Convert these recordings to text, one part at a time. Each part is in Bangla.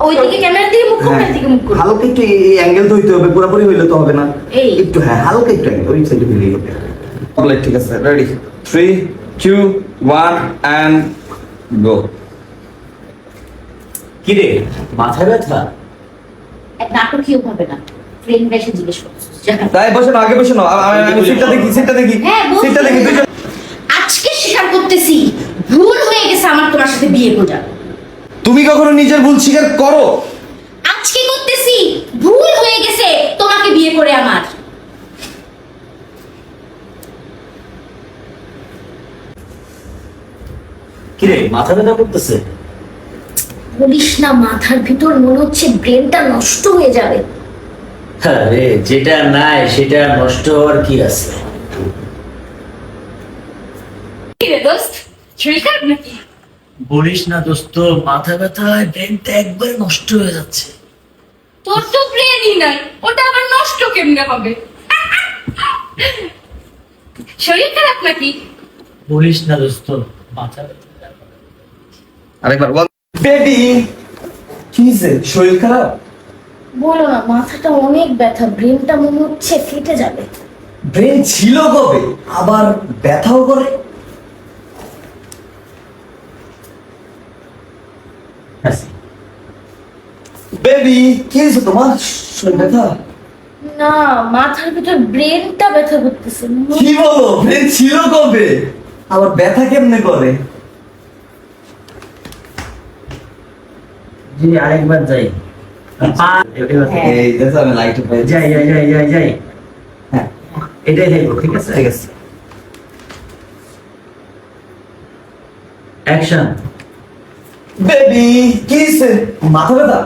ওইদিকে ক্যামেরা দিকে মুখ করো মুখ করো। হালকা একটু এই অ্যাঙ্গেল ধরতে হবে পুরোপুরি হইলে তো হবে না। এই। একটু হ্যাঁ হালকা একটু অ্যাঙ্গেল ওই সাইডে হইলেই হবে ঠিক আছে ready three two one and go কিরে মাথা ব্যথা? এক নাটকীয় ভাবে না ফ্রেন্ড এসে জিজ্ঞেস করছিস তাই বসে আগে বসে আমি সিটটা দেখি সিটটা দেখি হ্যাঁ, বসছি। সিটটা দেখি আজকে স্বীকার করতেছি ভুল হয়ে গেছে আমার তোমার সাথে বিয়ে করা তুমি কখনো নিজের ভুল স্বীকার করো? আজকে করতেছি। ভুল হয়ে গেছে। তোমাকে বিয়ে করে আমার। কিরে মাথা ব্যথা করতেছে? বলিস না মাথার ভিতর মনে হচ্ছে ব্রেনটা নষ্ট হয়ে যাবে। আরে যেটা নাই সেটা নষ্ট হওয়ার কি আছে? কিরে দোস্ত শরীর খারাপ নাকি? বলিস না দোস্ত মাথা ব্যথায় ব্রেনটা একবার নষ্ট হয়ে যাচ্ছে। তোর তো ব্রেনই নাই ওটা আবার নষ্ট কেমনে হবে? শরীর খারাপ নাকি? বলিস না দোস্ত মাথা ব্যথা। আরেকবার বল। বেবি কি হয়েছে শরীর খারাপ? বলো না মাথাটা অনেক ব্যথা ব্রেনটা মনে হচ্ছে ফেটে যাবে। ব্রেন ছিল কবে? আবার ব্যথাও করে? বেবি কি হয়েছে তোমার? শরীর ব্যথা? না মাথার ভিতর ব্রেনটা ব্যথা করতেছে। কি বলো? ব্রেন ছিল কবে? আবার ব্যথা কেমনে করে? জি আরেকবার যাই। যাই হ্যাঁ। এটাই দেখব ঠিক আছে? ঠিক আছে। অ্যাকশন বেবি মাথা ব্যথা?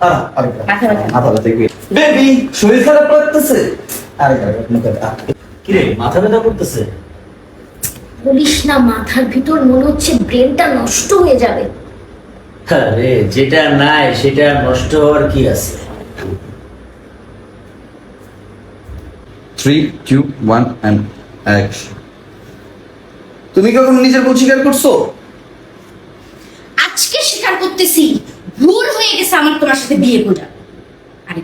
আরে আরে মাথা ব্যথা। বেবি শরীর খারাপ লাগতেছে? আরে আরে মুখে আ। কিরে মাথা ব্যথা করতেছে? বলিস না মাথার ভিতর মনে হচ্ছে ব্রেনটা নষ্ট হয়ে যাবে। আরে যেটা নাই সেটা নষ্ট হওয়ার কি আছে? Three two one and action তুমি কখনো নিজের ভুল স্বীকার করছ? করতেছি ভুল হয়ে গেছে আমার তোমার সাথে বিয়ে করা। আরে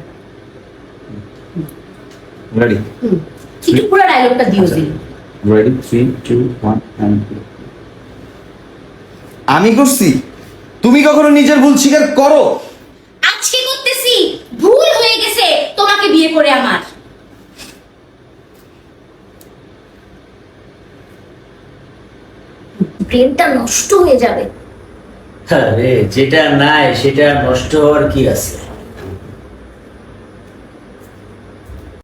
রেডি পুরো ডায়লগটা দিও দিন ready three two one and আমি করছি তুমি কখনো নিজের ভুল স্বীকার করো? আজকে করতেছি ভুল হয়ে গেছে তোমাকে বিয়ে করে আমার। ব্রেনটা নষ্ট হয়ে যাবে। যেটা নাই সেটা নষ্ট হওয়ার কি আছে?